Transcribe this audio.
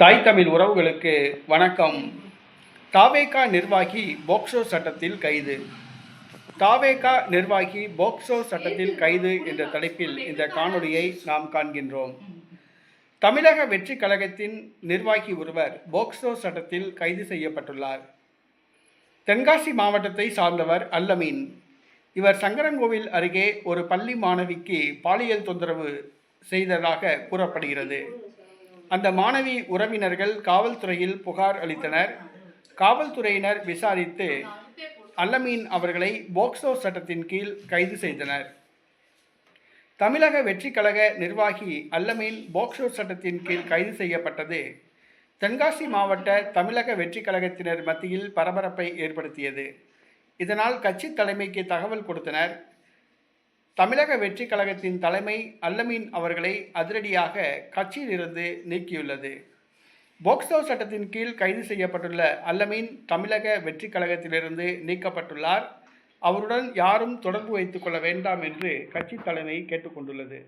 தாய் தமிழ் உறவுகளுக்கு வணக்கம். தாவேகா நிர்வாகி போக்சோ சட்டத்தில் கைது. தாவேகா நிர்வாகி போக்சோ சட்டத்தில் கைது என்ற தலைப்பில் இந்த காணொளியை நாம் காண்கின்றோம். தமிழக வெற்றி கழகத்தின் நிர்வாகி ஒருவர் போக்சோ சட்டத்தில் கைது செய்யப்பட்டுள்ளார். தென்காசி மாவட்டத்தை சார்ந்தவர் அல்லமீன். இவர் சங்கரன்கோவில் அருகே ஒரு பள்ளி மாணவிக்கு பாலியல் தொந்தரவு செய்ததாக கூறப்படுகிறது. அந்த மாணவி உறவினர்கள் காவல்துறையில் புகார் அளித்தனர். காவல்துறையினர் விசாரித்து அல்லமீன் அவர்களை போக்சோ சட்டத்தின் கீழ் கைது செய்தனர். தமிழக வெற்றி கழக நிர்வாகி அல்லமீன் போக்சோ சட்டத்தின் கீழ் கைது செய்யப்பட்டது. தென்காசி மாவட்ட தமிழக வெற்றி கழகத்தினர் மத்தியில் பரபரப்பை ஏற்படுத்தியது. இதனால் கட்சி தலைமைக்கு தகவல் கொடுத்தனர். தமிழக வெற்றி கழகத்தின் தலைமை அல்லமீன் அவர்களை அதிரடியாக கட்சியிலிருந்து நீக்கியுள்ளது. போக்சோ சட்டத்தின் கீழ் கைது செய்யப்பட்டுள்ள அல்லமீன் தமிழக வெற்றி கழகத்திலிருந்து நீக்கப்பட்டுள்ளார். அவருடன் யாரும் தொடர்பு வைத்துக் கொள்ள வேண்டாம் என்று கட்சி தலைமை கேட்டுக்கொண்டுள்ளது.